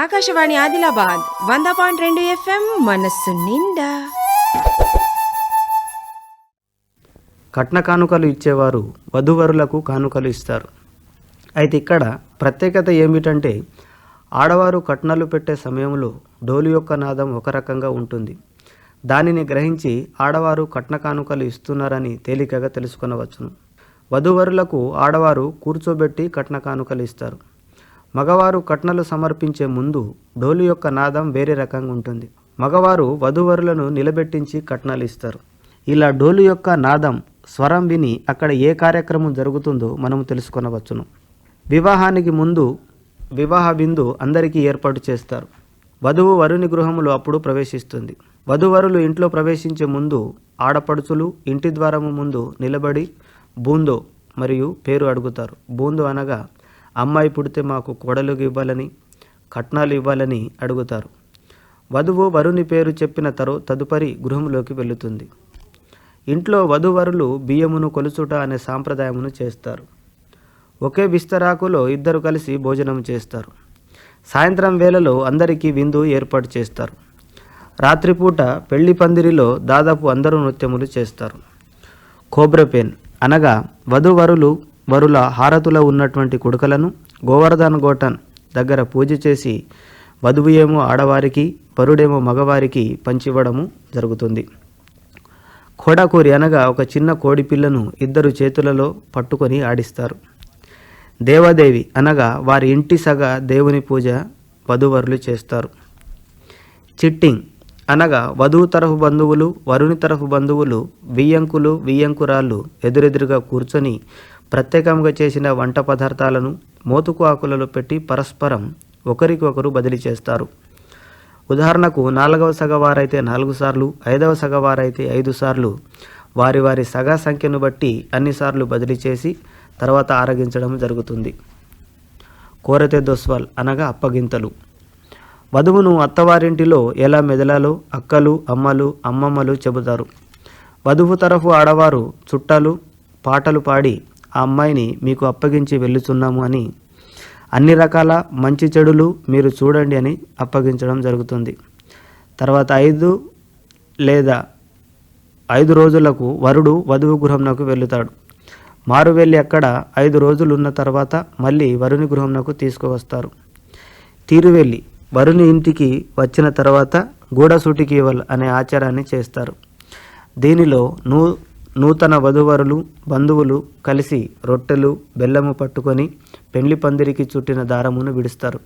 ఆకాశవాణి ఆదిలాబాద్ వంద పాయింట్ రెండు ఎఫ్ఎం మనస్సు నిండా. కట్న కానుకలు ఇచ్చేవారు వధూవరులకు కానుకలు ఇస్తారు. అయితే ఇక్కడ ప్రత్యేకత ఏమిటంటే ఆడవారు కట్నాలు పెట్టే సమయంలో డోలు యొక్క నాదం ఒక రకంగా ఉంటుంది. దానిని గ్రహించి ఆడవారు కట్న కానుకలు ఇస్తున్నారని తేలికగా తెలుసుకొనవచ్చును. వధువరులకు ఆడవారు కూర్చోబెట్టి కట్న కానుకలు ఇస్తారు. మగవారు కట్నలు సమర్పించే ముందు డోలు యొక్క నాదం వేరే రకంగా ఉంటుంది. మగవారు వధూవరులను నిలబెట్టించి కట్నాలు ఇస్తారు. ఇలా డోలు యొక్క నాదం స్వరం విని అక్కడ ఏ కార్యక్రమం జరుగుతుందో మనము తెలుసుకొనవచ్చును. వివాహానికి ముందు వివాహ విందు అందరికీ ఏర్పాటు చేస్తారు. వధువు వరుని గృహములు అప్పుడు ప్రవేశిస్తుంది. వధువరులు ఇంట్లో ప్రవేశించే ముందు ఆడపడుచులు ఇంటి ద్వారము ముందు నిలబడి బూందో మరియు పేరు అడుగుతారు. బూందో అనగా అమ్మాయి పుడితే మాకు కోడలు ఇవ్వాలని కట్నాలు ఇవ్వాలని అడుగుతారు. వధువు వరుని పేరు చెప్పిన తరు తదుపరి గృహంలోకి వెళుతుంది ఇంట్లో వధువరులు బియ్యమును కొలుచుట అనే సాంప్రదాయమును చేస్తారు. ఒకే విస్తరాకులో ఇద్దరు కలిసి భోజనం చేస్తారు. సాయంత్రం వేళలో అందరికీ విందు ఏర్పాటు చేస్తారు. రాత్రిపూట పెళ్ళి పందిరిలో దాదాపు అందరూ నృత్యములు చేస్తారు. కోబ్రపేన్ అనగా వధువరులు వరుల హారతులో ఉన్నటువంటి కుడుకలను గోవర్ధన గోటన్ దగ్గర పూజ చేసి వధువు ఏమో ఆడవారికి వరుడేమో మగవారికి పంచివ్వడము జరుగుతుంది. కోడాకూరి అనగా ఒక చిన్న కోడి పిల్లను ఇద్దరు చేతులలో పట్టుకొని ఆడిస్తారు. దేవదేవి అనగా వారి ఇంటి సగ దేవుని పూజ వధువరులు చేస్తారు. చిట్టింగ్ అనగా వధువు తరఫు బంధువులు వరుని తరఫు బంధువులు వియ్యంకులు వియ్యంకురాళ్ళు ఎదురెదురుగా కూర్చొని ప్రత్యేకంగా చేసిన వంట పదార్థాలను మోతుకు ఆకులలో పెట్టి పరస్పరం ఒకరికొకరు బదిలీ చేస్తారు. ఉదాహరణకు నాలుగవ సగవారైతే నాలుగు సార్లు ఐదవ సగవారైతే ఐదు సార్లు వారి వారి సగ సంఖ్యను బట్టి అన్నిసార్లు బదిలీ చేసి తర్వాత ఆరగించడం జరుగుతుంది. కోరతే దోస్వాల్ అనగా అప్పగింతలు. వధువును అత్తవారింటిలో ఎలా మెదలాలో అక్కలు అమ్మలు అమ్మమ్మలు చెబుతారు. వధువు తరఫు ఆడవారు చుట్టాలు పాటలు పాడి ఆ అమ్మాయిని మీకు అప్పగించి వెళ్ళుతున్నాము అని. అన్ని రకాల మంచి చెడులు మీరు చూడండి అని అప్పగించడం జరుగుతుంది. తర్వాత ఐదు లేదా ఐదు రోజులకు వరుడు వధువు గృహంలోకి వెళుతాడు మారు వెళ్ళి అక్కడ ఐదు రోజులు ఉన్న తర్వాత మళ్ళీ వరుని గృహంలోకి తీసుకువస్తారు. తీరువెళ్ళి వరుని ఇంటికి వచ్చిన తర్వాత గూడసూటికి ఇవ్వల్ అనే ఆచారాన్ని చేస్తారు. దీనిలో నూ నూతన వధువరులు బంధువులు కలిసి రొట్టెలు బెల్లము పట్టుకొని పెళ్ళి పందిరికి చుట్టిన దారమును విడుస్తారు.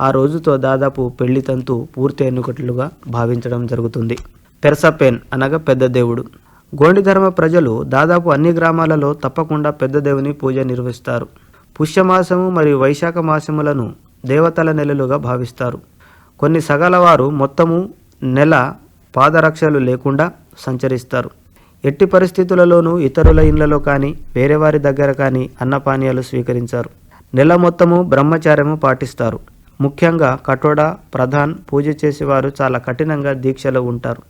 ఆ రోజుతో దాదాపు పెళ్ళి తంతు పూర్తి ఎన్నుకట్లుగా భావించడం జరుగుతుంది. పెరసపెన్ అనగా పెద్ద దేవుడు. గోండి ధర్మ ప్రజలు దాదాపు అన్ని గ్రామాలలో తప్పకుండా పెద్ద దేవుని పూజ నిర్వహిస్తారు. పుష్యమాసము మరియు వైశాఖ మాసములను దేవతల నెలలుగా భావిస్తారు. కొన్ని సగలవారు మొత్తము నెల పాదరక్షలు లేకుండా సంచరిస్తారు. ఎట్టి పరిస్థితులలోనూ ఇతరుల ఇళ్ళలో కానీ వేరే వారి దగ్గర కానీ అన్నపానీయాలు స్వీకరించారు. నెల మొత్తము బ్రహ్మచార్యము పాటిస్తారు. ముఖ్యంగా కటోడా ప్రధాన్ పూజ చేసేవారు చాలా కఠినంగా దీక్షలో ఉంటారు.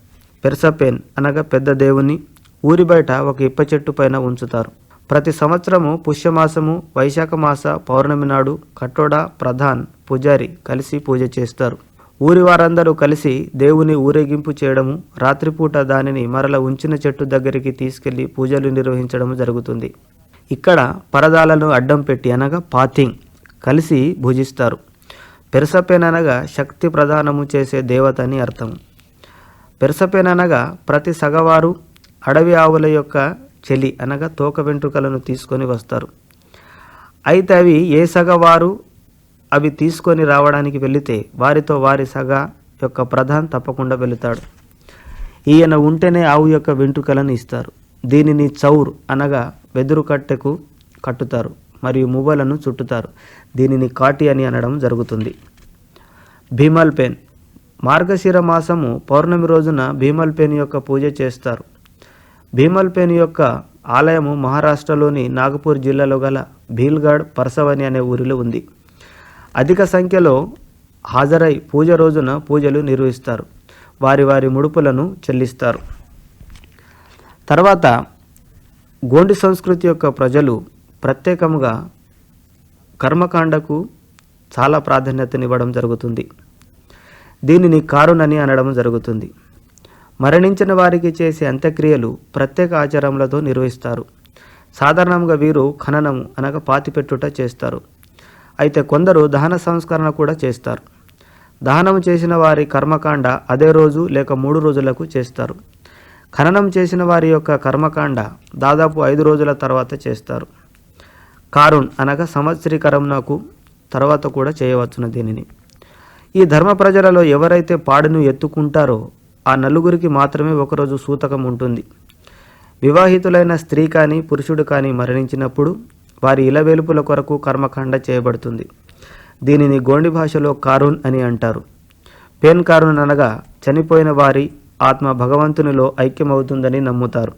పెర్సపెన్ అనగా పెద్ద దేవుని ఊరి బయట ఒక ఇప్ప చెట్టు పైన ఉంచుతారు. ప్రతి సంవత్సరము పుష్యమాసము వైశాఖ మాస పౌర్ణమి నాడు కట్టోడా ప్రధాన్ పూజారి కలిసి పూజ చేస్తారు. ఊరి వారందరూ కలిసి దేవుని ఊరేగింపు చేయడము రాత్రిపూట దానిని మరల ఉంచిన చెట్టు దగ్గరికి తీసుకెళ్ళి పూజలు నిర్వహించడం జరుగుతుంది. ఇక్కడ పరదాలను అడ్డం పెట్టి అనగా పాతింగ్ కలిసి భుజిస్తారు. పెరసపేననగా అనగా శక్తి ప్రదానము చేసే దేవత అని అర్థం. పెరసపేననగా అనగా ప్రతి సగవారు అడవి ఆవుల యొక్క చెలి అనగా తోక వెంట్రుకలను తీసుకొని వస్తారు. అయితే అవి ఏ సగవారు అవి తీసుకొని రావడానికి వెళితే వారితో వారి సగ యొక్క ప్రధాన్ తప్పకుండా వెళుతాడు. ఈయన ఉంటేనే ఆవు యొక్క వెంట్రుకలను ఇస్తారు. దీనిని చౌర్ అనగా వెదురు కట్టెకు కట్టుతారు మరియు మువ్వలను చుట్టుతారు. దీనిని కాటి అని అనడం జరుగుతుంది. భీమల్ పెన్. మార్గశిర మాసము పౌర్ణమి రోజున భీమల్ పెన్ యొక్క పూజ చేస్తారు. భీమల్పేని యొక్క ఆలయము మహారాష్ట్రలోని నాగపూర్ జిల్లాలో గల భీల్గఢ్ పర్సవని అనే ఊరిలో ఉంది. అధిక సంఖ్యలో హాజరై పూజ రోజున పూజలు నిర్వహిస్తారు. వారి వారి ముడుపులను చెల్లిస్తారు. తర్వాత గోండి సంస్కృతి యొక్క ప్రజలు ప్రత్యేకంగా కర్మకాండకు చాలా ప్రాధాన్యతనివ్వడం జరుగుతుంది. దీనిని కారునని అనడం జరుగుతుంది. మరణించిన వారికి చేసే అంత్యక్రియలు ప్రత్యేక ఆచారములతో నిర్వహిస్తారు. సాధారణంగా వీరు ఖననం అనగా పాతిపెట్టుట చేస్తారు. అయితే కొందరు దహన సంస్కరణ కూడా చేస్తారు. దహనం చేసిన వారి కర్మకాండ అదే రోజు లేక మూడు రోజులకు చేస్తారు. ఖననం చేసిన వారి యొక్క కర్మకాండ దాదాపు ఐదు రోజుల తర్వాత చేస్తారు. కారుణ్ అనగా సంవత్సరీకరంనకు తర్వాత కూడా చేయవచ్చును దీనిని. ఈ ధర్మ ప్రజలలో ఎవరైతే పాడును ఎత్తుకుంటారో ఆ నలుగురికి మాత్రమే ఒకరోజు సూతకం ఉంటుంది. వివాహితులైన స్త్రీ కానీ పురుషుడు కానీ మరణించినప్పుడు వారి ఇలవేలుపుల కొరకు కర్మకాండ చేయబడుతుంది. దీనిని గోండి భాషలో కారున్ అని అంటారు. పేన్ కారున్ అనగా చనిపోయిన వారి ఆత్మ భగవంతునిలో ఐక్యమవుతుందని నమ్ముతారు.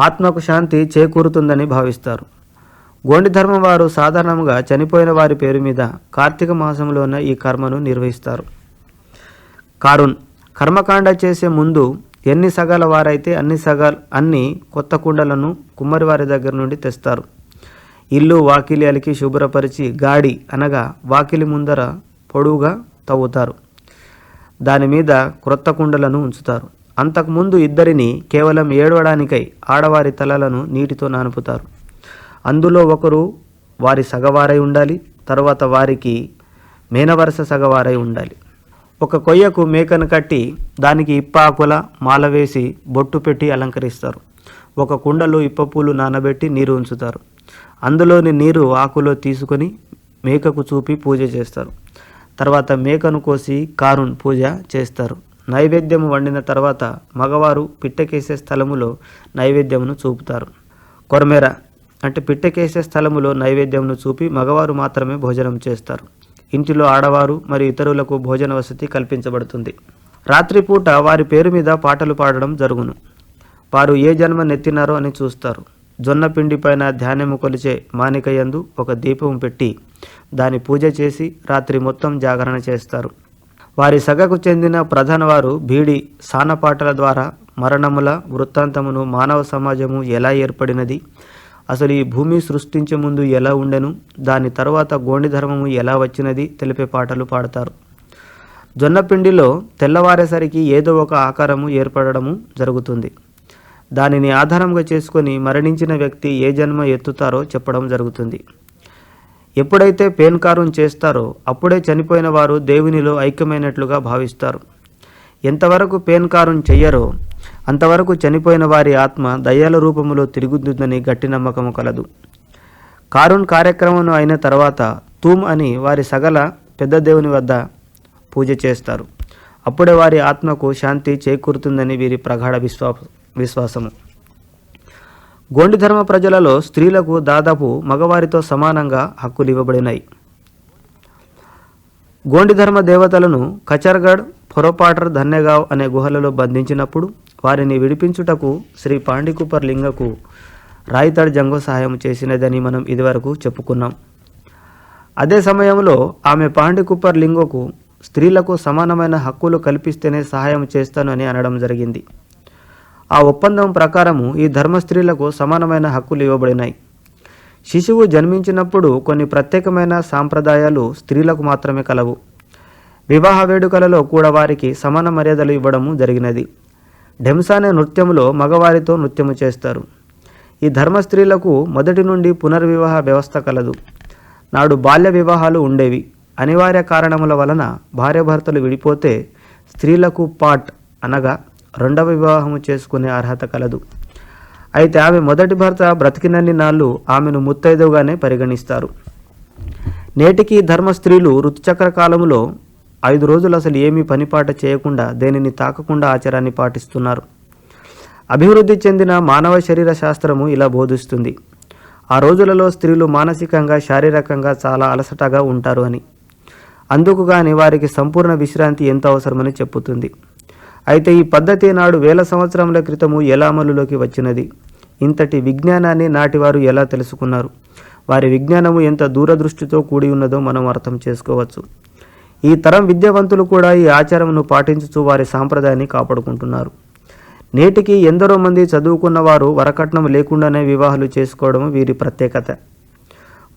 ఆత్మకు శాంతి చేకూరుతుందని భావిస్తారు. గోండి ధర్మం వారు సాధారణంగా చనిపోయిన వారి పేరు మీద కార్తీక మాసంలోన ఈ కర్మను నిర్వహిస్తారు. కారున్ కర్మకాండ చేసే ముందు ఎన్ని సగాల వారైతే అన్ని సగాలు అన్ని కొత్త కుండలను కుమ్మరి వారి దగ్గర నుండి తెస్తారు. ఇల్లు వాకిలి అలికి శుభ్రపరిచి గాడి అనగా వాకిలి ముందర పొడువుగా తవ్వుతారు. దాని మీద క్రొత్త కుండలను ఉంచుతారు. అంతకుముందు ఇద్దరిని కేవలం ఏడవడానికై ఆడవారి తలలను నీటితో నానుపుతారు. అందులో ఒకరు వారి సగవారై ఉండాలి తర్వాత వారికి మేనవరస సగవారై ఉండాలి. ఒక కొయ్యకు మేకను కట్టి దానికి ఇప్పాకుల మాల వేసి బొట్టు పెట్టి అలంకరిస్తారు. ఒక కుండలో ఇప్పపూలు నానబెట్టి నీరు ఉంచుతారు. అందులోని నీరు ఆకులో తీసుకొని మేకకు చూపి పూజ చేస్తారు. తర్వాత మేకను కోసి కారున్ పూజ చేస్తారు. నైవేద్యం వండిన తర్వాత మగవారు పిట్టకేసే స్థలములో నైవేద్యమును చూపుతారు. కొరమేర అంటే పిట్టకేసే స్థలములో నైవేద్యమును చూపి మగవారు మాత్రమే భోజనం చేస్తారు. ఇంటిలో ఆడవారు మరియు ఇతరులకు భోజన వసతి కల్పించబడుతుంది. రాత్రిపూట వారి పేరు మీద పాటలు పాడడం జరుగును. వారు ఏ జన్మ నెత్తినారో అని చూస్తారు. జొన్నపిండి పైన ధ్యానము కొలిచే మానికయందు ఒక దీపం పెట్టి దాని పూజ చేసి రాత్రి మొత్తం జాగరణ చేస్తారు. వారి సగకు చెందిన ప్రధాన వారు బీడి సానపాటల ద్వారా మరణముల వృత్తాంతమును మానవ సమాజము ఎలా ఏర్పడినది అసలు ఈ భూమి సృష్టించే ముందు ఎలా ఉండెను? దాని తర్వాత గోండి ధర్మము ఎలా వచ్చినది? తెలిపే పాటలు పాడతారు. జొన్నపిండిలో తెల్లవారేసరికి ఏదో ఒక ఆకారము ఏర్పడము జరుగుతుంది. దానిని ఆధారంగా చేసుకొని మరణించిన వ్యక్తి ఏ జన్మ ఎత్తుతారో చెప్పడం జరుగుతుంది. ఎప్పుడైతే పేన్కారం చేస్తారో అప్పుడే చనిపోయిన వారు దేవునిలో ఐక్యమైనట్లుగా భావిస్తారు. ఎంతవరకు పేన్కారం చెయ్యరో అంతవరకు చనిపోయిన వారి ఆత్మ దయ్యాల రూపంలో తిరుగుతుందని గట్టి నమ్మకము కలదు. కారుణ్ కార్యక్రమం అయిన తర్వాత తూమ్ అని వారి సగల పెద్ద దేవుని వద్ద పూజ చేస్తారు. అప్పుడే వారి ఆత్మకు శాంతి చేకూరుతుందని వీరి ప్రగాఢ విశ్వా విశ్వాసము. గోండి ధర్మ ప్రజలలో స్త్రీలకు దాదాపు మగవారితో సమానంగా హక్కులు ఇవ్వబడినాయి. గోండి ధర్మ దేవతలను కచర్గఢ్ పొరపాటర్ ధన్యగావ్ అనే గుహలలో బంధించినప్పుడు వారిని విడిపించుటకు శ్రీ పాండికుపర్ లింగకు రాయితడ్ జంగో సహాయం చేసినదని మనం ఇదివరకు చెప్పుకున్నాం. అదే సమయంలో ఆమె పాండికుప్పర్ లింగోకు స్త్రీలకు సమానమైన హక్కులు కల్పిస్తేనే సహాయం చేస్తాను అని అనడం జరిగింది. ఆ ఒప్పందం ప్రకారము ఈ ధర్మ స్త్రీలకు సమానమైన హక్కులు ఇవ్వబడినాయి. శిశువు జన్మించినప్పుడు కొన్ని ప్రత్యేకమైన సాంప్రదాయాలు స్త్రీలకు మాత్రమే కలవు. వివాహ వేడుకలలో కూడా వారికి సమాన మర్యాదలు ఇవ్వడము జరిగినది. ఢెంసానే నృత్యములో మగవారితో నృత్యము చేస్తారు. ఈ ధర్మ స్త్రీలకు మొదటి నుండి పునర్వివాహ వ్యవస్థ కలదు. నాడు బాల్య వివాహాలు ఉండేవి. అనివార్య కారణముల వలన భార్యాభర్తలు విడిపోతే స్త్రీలకు పాట్ అనగా రెండవ వివాహము చేసుకునే అర్హత కలదు. అయితే ఆమె మొదటి భర్త బ్రతికినన్ని నాళ్ళు ఆమెను ముత్తైదుగానే పరిగణిస్తారు. నేటికి ధర్మ స్త్రీలు ఋతుచక్ర కాలంలో ఐదు రోజులు అసలు ఏమీ పనిపాట చేయకుండా దేనిని తాకకుండా ఆచారాన్ని పాటిస్తున్నారు. అభివృద్ధి చెందిన మానవ శరీర శాస్త్రము ఇలా బోధిస్తుంది. ఆ రోజులలో స్త్రీలు మానసికంగా శారీరకంగా చాలా అలసటగా ఉంటారు అని. అందుకు గాని వారికి సంపూర్ణ విశ్రాంతి ఎంత అవసరమని చెప్పుతుంది. అయితే ఈ పద్ధతి నాడు వేల సంవత్సరముల క్రితము ఎలా అమలులోకి వచ్చినది? ఇంతటి విజ్ఞానాన్ని నాటివారు ఎలా తెలుసుకున్నారు? వారి విజ్ఞానము ఎంత దూరదృష్టితో కూడి ఉన్నదో మనం అర్థం చేసుకోవచ్చు. ఈ తరం విద్యావంతులు కూడా ఈ ఆచారమును పాటించుచు వారి సాంప్రదాయాన్ని కాపాడుకుంటున్నారు. నేటికి ఎందరో మంది చదువుకున్న వారు వరకట్నం లేకుండానే వివాహాలు చేసుకోవడం వీరి ప్రత్యేకత.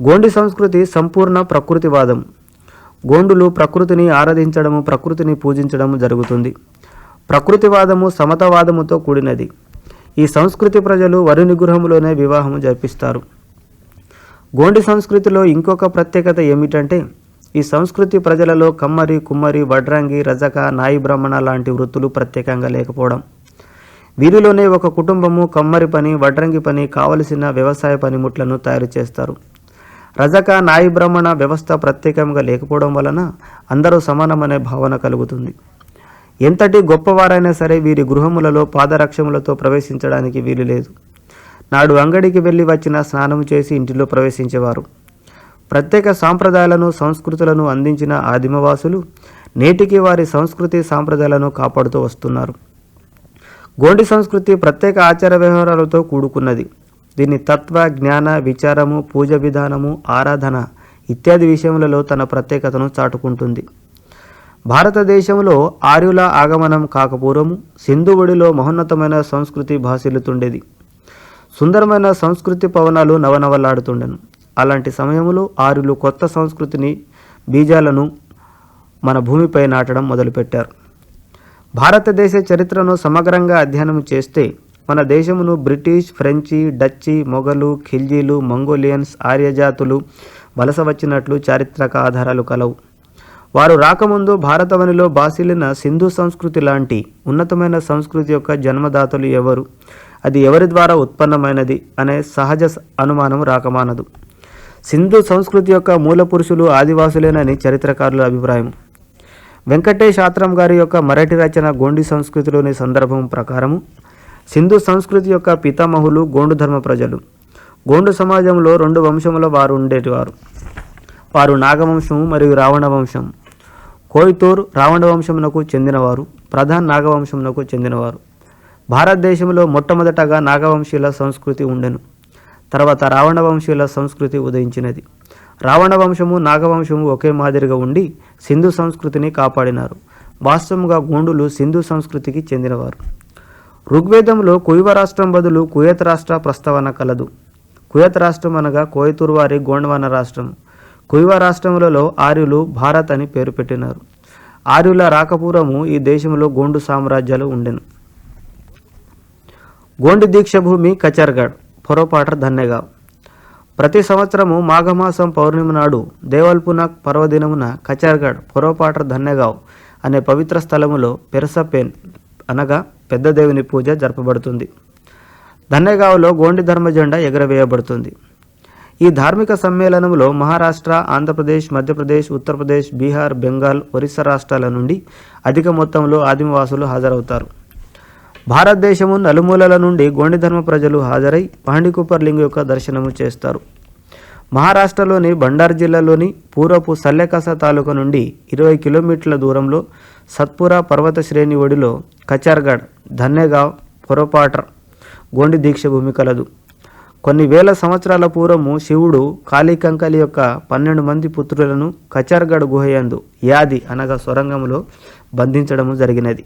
గోండి సంస్కృతి సంపూర్ణ ప్రకృతివాదం. గోండులు ప్రకృతిని ఆరాధించడము ప్రకృతిని పూజించడము జరుగుతుంది. ప్రకృతివాదము సమతవాదముతో కూడినది. ఈ సంస్కృతి ప్రజలు వరుని గృహంలోనే వివాహము జరిపిస్తారు. గోండి సంస్కృతిలో ఇంకొక ప్రత్యేకత ఏమిటంటే ఈ సంస్కృతి ప్రజలలో కమ్మరి కుమ్మరి వడ్రంగి రజక నాయి బ్రాహ్మణ లాంటి వృత్తులు ప్రత్యేకంగా లేకపోవడం. వీరిలోనే ఒక కుటుంబము కమ్మరి పని వడ్రంగి పని కావలసిన వ్యవసాయ పనిముట్లను తయారు చేస్తారు. రజక నాయి బ్రాహ్మణ వ్యవస్థ ప్రత్యేకంగా లేకపోవడం వలన అందరూ సమానమనే భావన కలుగుతుంది. ఎంతటి గొప్పవారైనా సరే వీరి గృహములలో పాదరక్షములతో ప్రవేశించడానికి వీలు లేదు. నాడు అంగడికి వెళ్ళి వచ్చిన స్నానం చేసి ఇంటిలో ప్రవేశించేవారు. ప్రత్యేక సాంప్రదాయాలను సంస్కృతులను అందించిన ఆదిమవాసులు నేటికి వారి సంస్కృతి సాంప్రదాయాలను కాపాడుతూ వస్తున్నారు. గోండి సంస్కృతి ప్రత్యేక ఆచార వ్యవహారాలతో కూడుకున్నది. దీని తత్వ జ్ఞాన విచారము పూజ విధానము ఆరాధన ఇత్యాది విషయములలో తన ప్రత్యేకతను చాటుకుంటుంది. భారతదేశంలో ఆర్యుల ఆగమనం కాకపూర్వము సింధువుడిలో మహోన్నతమైన సంస్కృతి భాసిల్లుతుండేది. సుందరమైన సంస్కృతి పవనాలు నవనవలాడుతుండెను. అలాంటి సమయంలో ఆర్యులు కొత్త సంస్కృతిని బీజాలను మన భూమిపై నాటడం మొదలుపెట్టారు. భారతదేశ చరిత్రను సమగ్రంగా అధ్యయనం చేస్తే మన దేశమును బ్రిటిష్ ఫ్రెంచి డచ్చి మొఘలు ఖిల్జీలు మంగోలియన్స్ ఆర్యజాతులు వలస వచ్చినట్లు చారిత్రక ఆధారాలు కలవు. వారు రాకముందు భారతవనిలో బాసిలిన సింధు సంస్కృతి లాంటి ఉన్నతమైన సంస్కృతి యొక్క జన్మదాతలు ఎవరు? అది ఎవరి ద్వారా ఉత్పన్నమైనది? అనే సహజ అనుమానం రాకమానదు. సింధు సంస్కృతి యొక్క మూల పురుషులు ఆదివాసులేనని చరిత్రకారుల అభిప్రాయం. వెంకటేష్ ఆత్రం గారి యొక్క మరాఠీ రచన గోండి సంస్కృతిలోని సందర్భం ప్రకారము సింధు సంస్కృతి యొక్క పితామహులు గోండు ధర్మ ప్రజలు. గోండు సమాజంలో రెండు వంశముల వారు ఉండేటివారు. వారు నాగవంశము మరియు రావణ వంశం కోయితూర్ రావణ వంశమునకు చెందినవారు ప్రధాన్ నాగవంశమునకు చెందినవారు. భారతదేశంలో మొట్టమొదటగా నాగవంశీయుల సంస్కృతి ఉండెను. తర్వాత రావణ వంశీయుల సంస్కృతి ఉదయించినది. రావణ వంశము నాగవంశము ఒకే మాదిరిగా ఉండి సింధు సంస్కృతిని కాపాడినారు. వాస్తవంగా గోండులు సింధు సంస్కృతికి చెందినవారు. ఋగ్వేదంలో కుయవ రాష్ట్రం బదులు కుయత్ రాష్ట్ర ప్రస్తావన కలదు. కుయత్ రాష్ట్రం అనగా కోయతూరు వారి గోండవాన రాష్ట్రం. కుయవ రాష్ట్రములలో ఆర్యులు భారత్ అని పేరు పెట్టినారు. ఆర్యుల రాకపూర్వము ఈ దేశంలో గోండు సామ్రాజ్యాలు ఉండెను. గోండు దీక్ష భూమి కచర్గఢ్. పొరపాటర్ ధన్యగావ్ ప్రతి సంవత్సరము మాఘమాసం పౌర్ణమి నాడు దేవల్పున పర్వదినమున కచార్గఢ్ పొరపాటర్ ధన్యగావ్ అనే పవిత్ర స్థలములో పెరసపేన్ అనగా పెద్ద దేవుని పూజ జరపబడుతుంది. ధన్యగావ్లో గోండి ధర్మ జెండా ఎగరవేయబడుతుంది. ఈ ధార్మిక సమ్మేళనంలో మహారాష్ట్ర ఆంధ్రప్రదేశ్ మధ్యప్రదేశ్ ఉత్తరప్రదేశ్ బీహార్ బెంగాల్ ఒరిస్సా రాష్ట్రాల నుండి అధిక మొత్తంలో ఆదిమవాసులు హాజరవుతారు. భారతదేశము నలుమూలల నుండి గోండిధర్మ ప్రజలు హాజరై పాండికుపర్ లింగ యొక్క దర్శనము చేస్తారు. మహారాష్ట్రలోని బండార్ జిల్లాలోని పూర్వపు సల్లెకస తాలూకా నుండి ఇరవై కిలోమీటర్ల దూరంలో సత్పురా పర్వత శ్రేణి ఒడిలో కచార్గఢ్ ధన్యగావ్ పొరపాటర్ గోండి దీక్ష భూమి కలదు. కొన్ని వేల సంవత్సరాల పూర్వము శివుడు కాళీకంకలి యొక్క పన్నెండు మంది పుత్రులను కచార్గఢ్ గుహయందు యాది అనగా సొరంగంలో బంధించడము జరిగినది.